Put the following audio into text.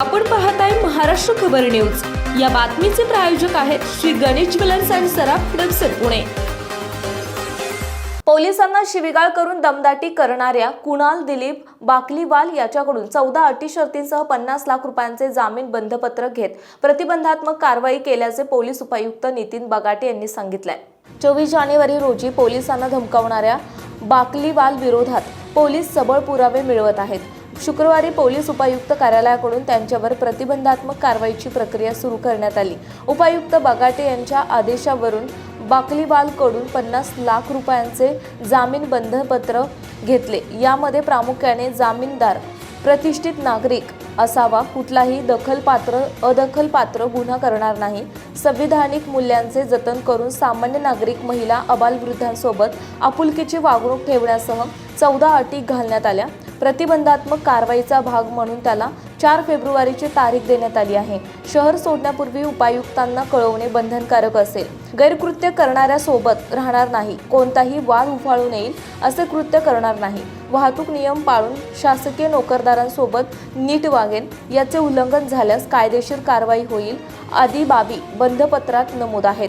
आपण पाहत आहे महाराष्ट्र खबर न्यूज. या बातमीचे प्रायोजक आहेत श्री गणेश ज्वेलर्स अँड सराफ हडपसर पुणे. पोलिसांना शिवीगाळ करून दमदाटी करणाऱ्या कुणाल दिलीप बाकलीवाल याच्याकडून चौदा अटी शर्तींसह पन्नास लाख रुपयांचे जामीन बंधपत्र घेत प्रतिबंधात्मक कारवाई केल्याचे पोलीस उपायुक्त नितीन बगाटे यांनी सांगितलंय. चोवीस जानेवारी रोजी पोलिसांना धमकावणाऱ्या बाकलीवाल विरोधात पोलीस सबळ पुरावे मिळवत आहेत. शुक्रवारी पोलीस उपायुक्त कार्यालयाकडून त्यांच्यावर प्रतिबंधात्मक कारवाईची प्रक्रिया सुरू करण्यात आली. उपायुक्त बगाटे यांच्या आदेशावरून बाकलीवालकडून पन्नास लाख रुपयांचे जामीन बंधपत्र घेतले. यामध्ये प्रामुख्याने जामीनदार प्रतिष्ठित नागरिक असावा कुठलाही दखलपात्र अदखलपात्र गुन्हा करणार नाही. संविधानिक मूल्यांचे जतन करून सामान्य नागरिक महिला अबालवृद्धांसोबत आपुलकीची वागणूक ठेवण्यासह चौदा अटी घालण्यात आल्या. प्रतिबंधात्मक कारवाईचा भाग म्हणून त्याला चार फेब्रुवारीची तारीख देण्यात आली आहे. शहर सोडण्यापूर्वी उपायुक्तांना कळवणे बंधनकारक असेल. गैरकृत्य करणाऱ्या सोबत राहणार नाही. कोणताही वाद उफाळून येईल असे कृत्य करणार नाही. वाहतूक नियम पाळून शासकीय नोकरदारांसोबत नीट वागेल याचे उल्लंघन झाल्यास कायदेशीर कारवाई होईल आदी बाबी बंधपत्रात नमूद आहेत.